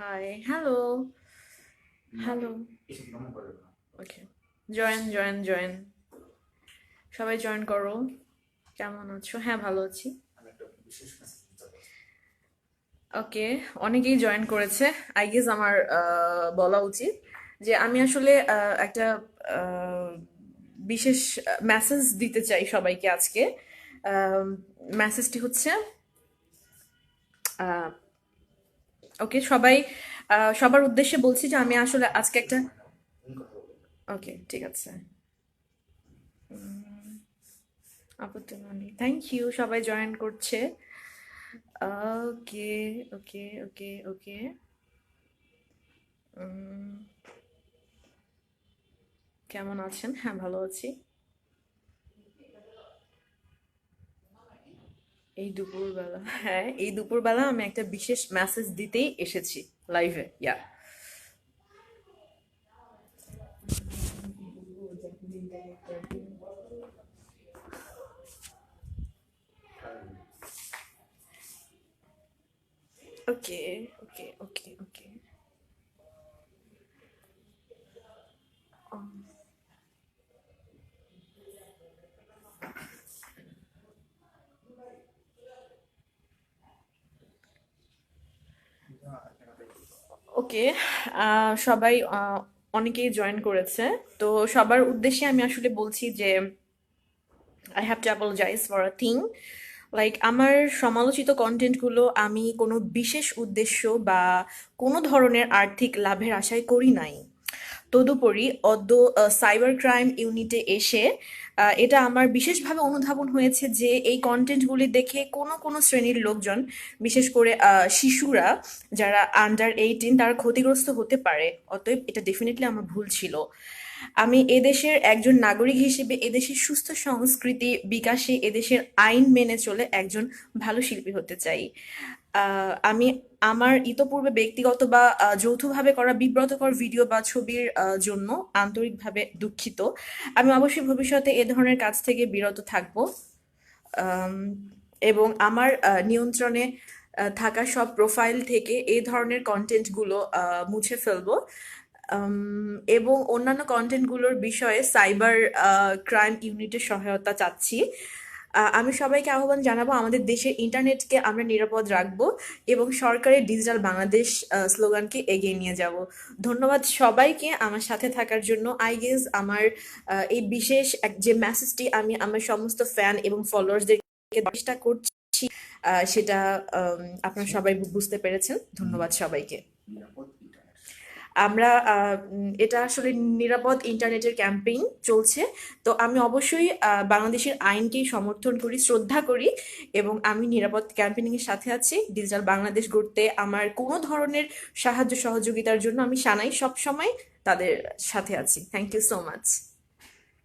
Hi hello hello okay join join join সবাই join করো। কেমন আছো? হ্যাঁ ভালো আছি। ওকে অনেকেই জয়েন করেছে। আই গেস আমার বলা উচিত যে আমি আসলে একটা বিশেষ মেসেজ দিতে চাই সবাইকে আজকে। মেসেজটি হচ্ছে ওকে সবাই সবার উদ্দেশ্যে বলছি যে আমি আসলে আজকে একটা ওকে ঠিক আছে। আপত্তি নেই থ্যাংক ইউ সবাই জয়েন করছে। ওকে ওকে ওকে ওকে কেমন আছেন? হ্যাঁ ভালো আছি। এই দুপুরবেলা হ্যাঁ এই দুপুরবেলা আমি একটা বিশেষ মেসেজ দিতেই এসেছি লাইভে ইয়া ওকে ওকে ওকে ওকে ওকে সবাই অনেকেই জয়েন করেছে। তো সবার উদ্দেশ্যে আমি আসলে বলছি যে I have to apologise for a thing like আমার সমালোচিত কন্টেন্টগুলো আমি কোনো বিশেষ উদ্দেশ্য বা কোনো ধরনের আর্থিক লাভের আশায় করি নাই। তদুপরি, অদ্য সাইবার ক্রাইম ইউনিটে এসে এটা আমার বিশেষভাবে অনুধাবন হয়েছে যে এই কন্টেন্টগুলি দেখে কোনো কোনো শ্রেণির লোকজন, বিশেষ করে শিশুরা যারা আন্ডার এইটিন তারা ক্ষতিগ্রস্ত হতে পারে। অতএব এটা ডেফিনেটলি আমার ভুল ছিল। আমি এদেশের একজন নাগরিক হিসেবে এদেশের সুস্থ সংস্কৃতি বিকাশে এদেশের আইন মেনে চলে একজন ভালো শিল্পী হতে চাই। আমি আমার ইতপূর্বে ব্যক্তিগত বা যৌথভাবে করা বিব্রতকর ভিডিও বা ছবির জন্য আন্তরিকভাবে দুঃখিত। আমি অবশ্যই ভবিষ্যতে এ ধরনের কাজ থেকে বিরত থাকব। এবং আমার নিয়ন্ত্রণে থাকা সব প্রোফাইল থেকে এই ধরনের কন্টেন্টগুলো মুছে ফেলব। এবং অন্যান্য কন্টেন্টগুলোর বিষয়ে সাইবার ক্রাইম ইউনিটের সহায়তা চাচ্ছি। আমি সবাইকে আহ্বান জানাব আমাদের দেশের ইন্টারনেটকে আমরা নিরাপদ রাখব এবং সরকারের ডিজিটাল বাংলাদেশ স্লোগানকে এগিয়ে নিয়ে যাব। ধন্যবাদ সবাইকে আমার সাথে থাকার জন্য। আই গেস আমার এই বিশেষ এক- যে মেসেজটি আমি আমার সমস্ত ফ্যান এবং ফলোয়ার্সদেরকে চেষ্টা করছি সেটা আপনারা সবাই বুঝতে পেরেছেন। ধন্যবাদ সবাইকে। আমরা এটা আসলে নিরাপদ ইন্টারনেটের ক্যাম্পেইন চলছে। তো আমি অবশ্যই বাংলাদেশের আইনকেই সমর্থন করি, শ্রদ্ধা করি এবং আমি নিরাপদ ক্যাম্পেইনিং এর সাথে আছি। ডিজিটাল বাংলাদেশ গড়তে আমার কোনো ধরনের সাহায্য সহযোগিতার জন্য আমি সানাই সবসময় তাদের সাথে আছি। Thank you so much.